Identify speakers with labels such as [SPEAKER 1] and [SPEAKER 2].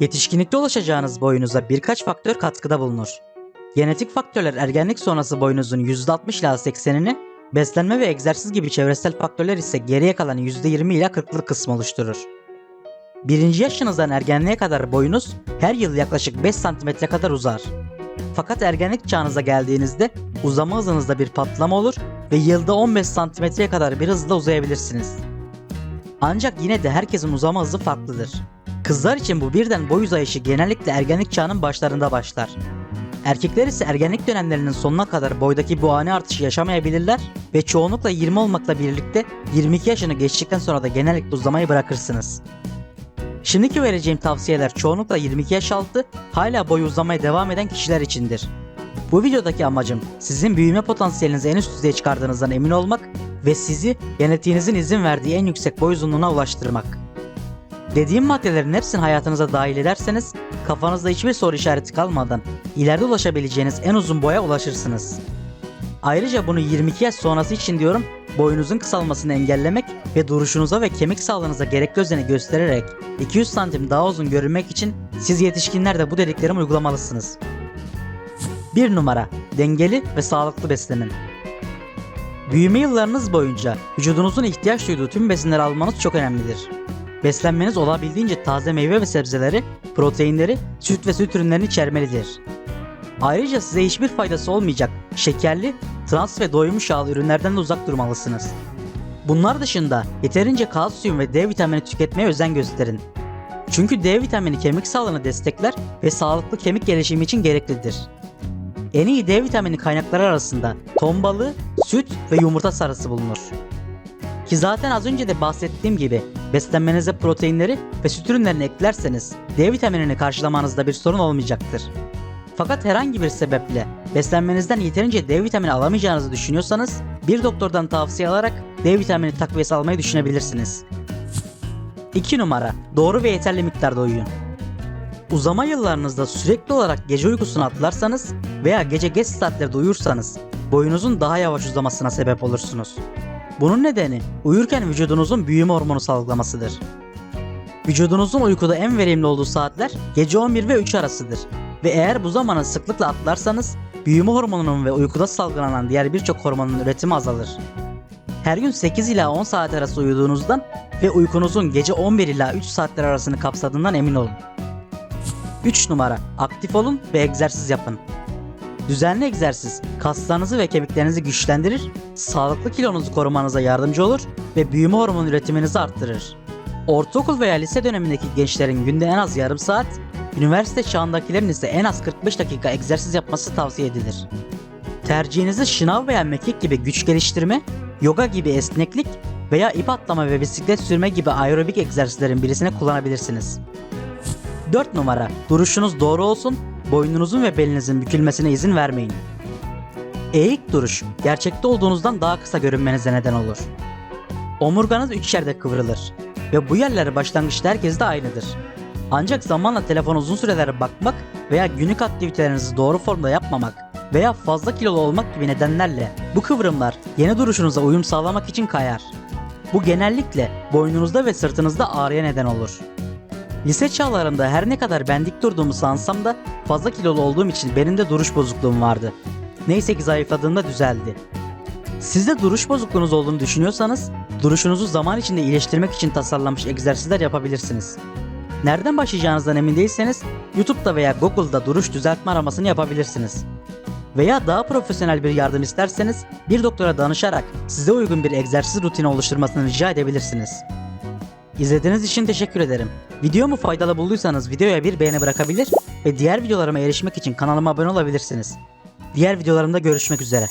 [SPEAKER 1] Yetişkinlikte ulaşacağınız boyunuza birkaç faktör katkıda bulunur. Genetik faktörler ergenlik sonrası boyunuzun %60 ila 80'ini, beslenme ve egzersiz gibi çevresel faktörler ise geriye kalan %20 ila 40'lık kısmı oluşturur. Birinci yaşınızdan ergenliğe kadar boyunuz her yıl yaklaşık 5 cm kadar uzar. Fakat ergenlik çağınıza geldiğinizde uzama hızınızda bir patlama olur ve yılda 15 santimetreye kadar bir hızla uzayabilirsiniz. Ancak yine de herkesin uzama hızı farklıdır. Kızlar için bu birden boy uzayışı genellikle ergenlik çağının başlarında başlar. Erkekler ise ergenlik dönemlerinin sonuna kadar boydaki bu ani artışı yaşamayabilirler ve çoğunlukla 20 olmakla birlikte 22 yaşını geçtikten sonra da genellikle uzamayı bırakırsınız. Şimdiki vereceğim tavsiyeler çoğunlukla 22 yaş altı hala boyu uzamaya devam eden kişiler içindir. Bu videodaki amacım sizin büyüme potansiyelinizi en üst düzeye çıkardığınızdan emin olmak ve sizi genetiğinizin izin verdiği en yüksek boy uzunluğuna ulaştırmak. Dediğim maddelerin hepsini hayatınıza dahil ederseniz kafanızda hiçbir soru işareti kalmadan ileride ulaşabileceğiniz en uzun boya ulaşırsınız. Ayrıca bunu 22 yaş sonrası için diyorum boyunuzun kısalmasını engellemek ve duruşunuza ve kemik sağlığınıza gerekli özeni göstererek 200 santim daha uzun görünmek için siz yetişkinler de bu dediklerimi uygulamalısınız. 1 numara dengeli ve sağlıklı beslenin. Büyüme yıllarınız boyunca vücudunuzun ihtiyaç duyduğu tüm besinleri almanız çok önemlidir. Beslenmeniz olabildiğince taze meyve ve sebzeleri, proteinleri, süt ve süt ürünlerini içermelidir. Ayrıca size hiçbir faydası olmayacak şekerli, trans ve doymuş yağlı ürünlerden de uzak durmalısınız. Bunlar dışında yeterince kalsiyum ve D vitamini tüketmeye özen gösterin. Çünkü D vitamini kemik sağlığını destekler ve sağlıklı kemik gelişimi için gereklidir. En iyi D vitamini kaynakları arasında ton balığı, süt ve yumurta sarısı bulunur. Ki zaten az önce de bahsettiğim gibi beslenmenize proteinleri ve süt ürünlerini eklerseniz D vitaminini karşılamanızda bir sorun olmayacaktır. Fakat herhangi bir sebeple beslenmenizden yeterince D vitamini alamayacağınızı düşünüyorsanız bir doktordan tavsiye alarak D vitamini takviyesi almayı düşünebilirsiniz. 2 numara doğru ve yeterli miktarda uyuyun. Uzama yıllarınızda sürekli olarak gece uykusunu atlarsanız veya gece geç saatlerde uyursanız boyunuzun daha yavaş uzamasına sebep olursunuz. Bunun nedeni uyurken vücudunuzun büyüme hormonu salgılamasıdır. Vücudunuzun uykuda en verimli olduğu saatler gece 11 ve 3 arasıdır. Ve eğer bu zamanı sıklıkla atlarsanız büyüme hormonunun ve uykuda salgılanan diğer birçok hormonun üretimi azalır. Her gün 8 ila 10 saat arası uyuduğunuzdan ve uykunuzun gece 11 ila 3 saatler arasını kapsadığından emin olun. 3 numara aktif olun ve egzersiz yapın. Düzenli egzersiz kaslarınızı ve kemiklerinizi güçlendirir, sağlıklı kilonuzu korumanıza yardımcı olur ve büyüme hormonu üretiminizi arttırır. Ortaokul veya lise dönemindeki gençlerin günde en az yarım saat, üniversite çağındakilerin ise en az 45 dakika egzersiz yapması tavsiye edilir. Tercihinizi şınav veya mekik gibi güç geliştirme, yoga gibi esneklik veya ip atlama ve bisiklet sürme gibi aerobik egzersizlerin birisini kullanabilirsiniz. 4 numara duruşunuz doğru olsun, boynunuzun ve belinizin bükülmesine izin vermeyin. Eğik duruş gerçekte olduğunuzdan daha kısa görünmenize neden olur. Omurganız üç yerde kıvrılır ve bu yerler başlangıçta herkeste aynıdır. Ancak zamanla telefona uzun sürelere bakmak veya günlük aktivitelerinizi doğru formda yapmamak veya fazla kilolu olmak gibi nedenlerle bu kıvrımlar yeni duruşunuza uyum sağlamak için kayar. Bu genellikle boynunuzda ve sırtınızda ağrıya neden olur. Lise çağlarımda her ne kadar ben dik durduğumu sansam da fazla kilolu olduğum için benim de duruş bozukluğum vardı. Neyse ki zayıfladığımda düzeldi. Sizde duruş bozukluğunuz olduğunu düşünüyorsanız duruşunuzu zaman içinde iyileştirmek için tasarlanmış egzersizler yapabilirsiniz. Nereden başlayacağınızdan emin değilseniz YouTube'da veya Google'da duruş düzeltme aramasını yapabilirsiniz. Veya daha profesyonel bir yardım isterseniz bir doktora danışarak size uygun bir egzersiz rutini oluşturmasını rica edebilirsiniz. İzlediğiniz için teşekkür ederim. Videomu faydalı bulduysanız videoya bir beğeni bırakabilir ve diğer videolarıma erişmek için kanalıma abone olabilirsiniz. Diğer videolarımda görüşmek üzere.